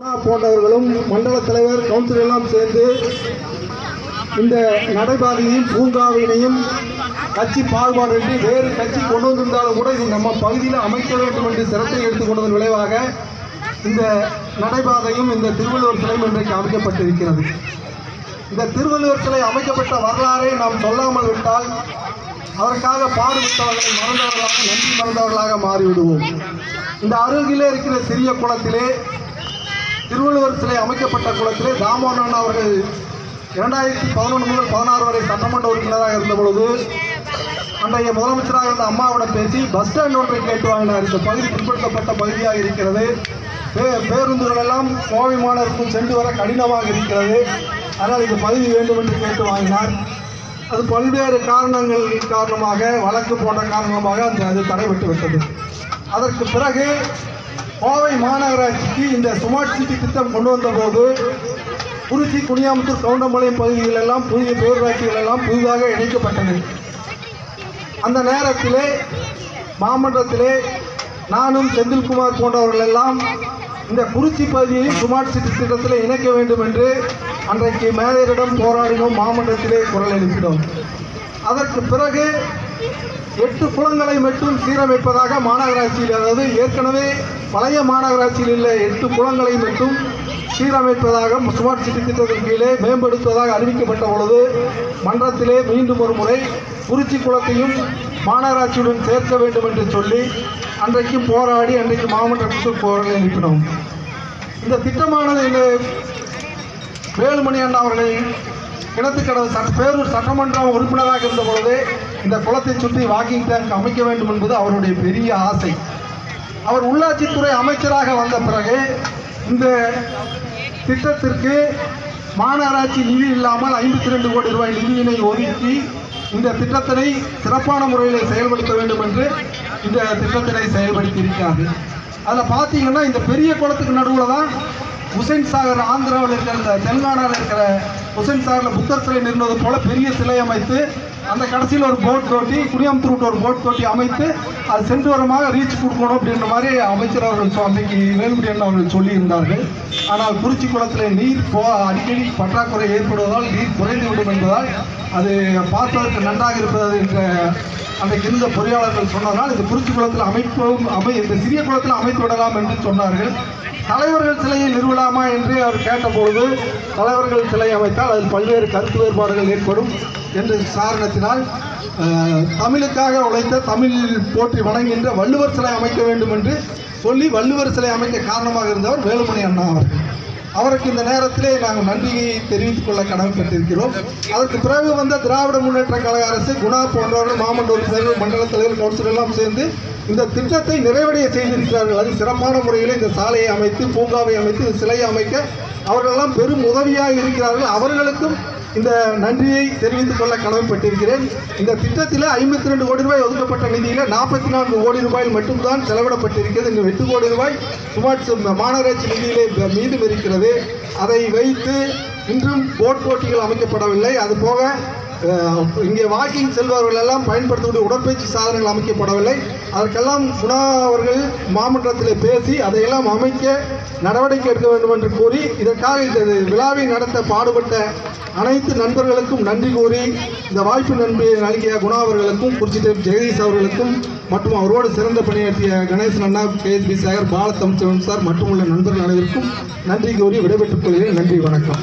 போன்றவர்களும் மண்டல தலைவர் கவுன்சிலர் எல்லாம் சேர்ந்து இந்த நடைபாதையையும் பூங்காவினையும் கட்சி பாகுபாடின்றி வேறு கட்சி கொண்டு வந்திருந்தாலும் கூட இது நம்ம பகுதியில் அமைக்க வேண்டும் என்று சிரத்தை எடுத்துக்கொண்டதன் விளைவாக இந்த நடைபாதையும் இந்த திருவள்ளுவர் சிலையும் இன்றைக்கு அமைக்கப்பட்டிருக்கிறது. இந்த திருவள்ளுவர் சிலை அமைக்கப்பட்ட வரலாறை நாம் சொல்லாமல் விட்டால் அதற்காக பாடுபட்டவர்களை மறந்தவர்களாக நன்றி மறந்தவர்களாக மாறிவிடுவோம். இந்த அருகிலே இருக்கிற சிறிய குளத்திலே திருவள்ளுவர் சிலை அமைக்கப்பட்ட குளத்திலே தாமோதரன் அவர்கள் இரண்டாயிரத்தி பதினொன்று முதல் பதினாறு வரை சட்டமன்ற உறுப்பினராக இருந்த பொழுது அன்றைய முதலமைச்சராக இருந்த அம்மாவிடம் பேசி பஸ் ஸ்டாண்ட் ஒன்றை கேட்டு வாங்கினார். இந்த பகுதி பிற்படுத்தப்பட்ட பகுதியாக இருக்கிறது. பே பேருந்துகள் எல்லாம் கோவை மாநகருக்கும் சென்று வர கடினமாக இருக்கிறது. அதனால் இந்த பகுதி வேண்டும் என்று கேட்டு வாங்கினார். அது பல்வேறு காரணங்கள் காரணமாக வழக்கு போன்ற காரணமாக அந்த அது தடைபட்டு விட்டது அதற்கு பிறகு கோவை மாநகராட்சிக்கு இந்த ஸ்மார்ட் சிட்டி திட்டம் கொண்டு வந்தபோது குறிச்சி குனியாமுத்தூர் கவுண்டம்பாளையம் பகுதிகள் எல்லாம் புதிய பேரூராட்சிகள் எல்லாம் புதிதாக இணைக்கப்பட்டது அந்த நேரத்திலே மாமன்றத்திலே நானும் செந்தில்குமார் போன்றவர்கள் எல்லாம் இந்த குறிச்சி பகுதியையும் ஸ்மார்ட் சிட்டி திட்டத்தில் இணைக்க வேண்டும் என்று அன்றைக்கு மேலரிடம் போராடினோம் மாமன்றத்திலே குரல் எழுப்பினோம். அதற்கு பிறகு எட்டு குளங்களை மட்டும் சீரமைப்பதாக மாநகராட்சியில் அதாவது ஏற்கனவே பழைய மாநகராட்சியில் உள்ள எட்டு குளங்களை மட்டும் சீரமைப்பதாக ஸ்மார்ட் சிட்டி திட்டத்தின் கீழே மேம்படுத்துவதாக அறிவிக்கப்பட்ட பொழுது மன்றத்திலே மீண்டும் ஒரு முறை குறிச்சி குளத்தையும் மாநகராட்சியுடன் சேர்க்க வேண்டும் என்று சொல்லி அன்றைக்கு போராடி அன்றைக்கு மாவட்டத்தில் போராடி அனுப்பினோம். இந்த திட்டமானது இந்த வேலுமணி அண்ணா அவர்களை கிணத்துக்கடவு சட்ட பேரூர் சட்டமன்ற உறுப்பினராக இருந்த பொழுது இந்த குளத்தை சுற்றி வாக்கிங் டேங்க் அமைக்க வேண்டும் என்பது அவருடைய பெரிய ஆசை. அவர் உள்ளாட்சித்துறை அமைச்சராக வந்த பிறகு இந்த திட்டத்திற்கு மாநகராட்சி நிதி இல்லாமல் ஐம்பத்தி ரெண்டு கோடி ரூபாய் நிதியினை ஒதுக்கி இந்த திட்டத்தினை சிறப்பான முறையில் செயல்படுத்த வேண்டும் என்று இந்த திட்டத்தினை செயல்படுத்தி இருக்காது அதில் பார்த்தீங்கன்னா இந்த பெரிய குளத்துக்கு நடுவில் தான் ஹுசைன் சாகர் ஆந்திராவில் இருக்கிற இந்த தெலுங்கானாவில் இருக்கிற ஹுசைன் சாகரில் புத்தர் சிலை நிறுவது போல பெரிய சிலை அமைத்து அந்த கடைசியில் ஒரு போட் தோட்டி குடியாம்பத்தூர் ஒரு போட் தோட்டி அமைத்து அது சென்று வரமாக ரீச் கொடுக்கணும் அப்படின்ற மாதிரி அமைச்சர் அவர்கள் அன்றைக்கு வேலுமணி அண்ணா அவர்கள் சொல்லியிருந்தார்கள். ஆனால் குறிச்சி குளத்தில் நீர் போ அடிக்கடி பற்றாக்குறை ஏற்படுவதால் நீர் குறைந்து விடும் என்பதால் அது பார்ப்பதற்கு நன்றாக இருப்பது என்ற அன்றைக்கு இருந்த பொறியாளர்கள் சொன்னதால் இந்த குறிச்சி குளத்தில் அமைப்போம் அமை இந்த சிறிய குளத்தில் அமைத்து விடலாம் என்று சொன்னார்கள். தலைவர்கள் சிலையை நிறுவலாமா என்று அவர் கேட்டபொழுது தலைவர்கள் சிலை அமைத்தால் அதில் பல்வேறு கருத்து வேறுபாடுகள் ஏற்படும். என்ற காரணத்தினால் தமிழுக்காக உழைத்த தமிழ் போற்றி வணங்குகின்ற வள்ளுவர் சிலை அமைக்க வேண்டும் என்று சொல்லி வள்ளுவர் சிலை அமைக்க காரணமாக இருந்தவர் வேலுமணி அண்ணா அவர்கள். அவருக்கு இந்த நேரத்திலே நாங்கள் நன்றியை தெரிவித்துக் கொள்ள கடமைப்பட்டிருக்கிறோம் அதற்கு பிறகு வந்த திராவிட முன்னேற்ற கழக அரசு குணா போன்றவர்கள் மாமன்ற உறுப்பினர்கள் மண்டல தலைவர் கவுன்சிலர் எல்லாம் சேர்ந்து இந்த திட்டத்தை நிறைவடைய செய்திருக்கிறார்கள். அது சிறப்பான முறையில் இந்த சாலையை அமைத்து பூங்காவை அமைத்து இந்த சிலையை அமைக்க அவர்களெல்லாம் பெரும் உதவியாக இருக்கிறார்கள். அவர்களுக்கும் இந்த நன்றியை தெரிவித்துக் கொள்ள கடமைப்பட்டிருக்கிறேன். இந்த திட்டத்தில் ஐம்பத்தி ரெண்டு கோடி ரூபாய் ஒதுக்கப்பட்ட நிதியில் நாற்பத்தி நான்கு கோடி ரூபாய் மட்டும்தான் செலவிடப்பட்டிருக்கிறது. இந்த எட்டு கோடி ரூபாய் சுமார் மாநகராட்சி நிதியிலே ப- இருக்கிறது. அதை வைத்து இன்றும் போட் போட்டிகள் அமைக்கப்படவில்லை. அது போக இங்கே வாக்கிங் செல்பவர்கள் எல்லாம் பயன்படுத்தக்கூடிய உடற்பயிற்சி சாதனங்கள் அமைக்கப்படவில்லை. அதற்கெல்லாம் குணா அவர்கள் மாமன்றத்தில் பேசி அதையெல்லாம் அமைக்க நடவடிக்கை எடுக்க வேண்டும் என்று கூறி இதற்காக இந்த விழாவை நடத்த பாடுபட்ட அனைத்து நண்பர்களுக்கும் நன்றி கூறி இந்த வாய்ப்பு நன்றி நல்கிய குணா அவர்களுக்கும் குறிச்சிட்டு ஜெகதீஷ் அவர்களுக்கும் மற்றும் அவரோடு சிறந்த பணியாற்றிய கணேசன் அண்ணா கே எஸ் பி சேகர் பாலத்தமிழ்ச்சவன் சார் மற்றும் உள்ள நண்பர்கள் அனைவருக்கும் நன்றி கூறி விடைபெற்றுக் கொள்கிறேன். நன்றி வணக்கம்.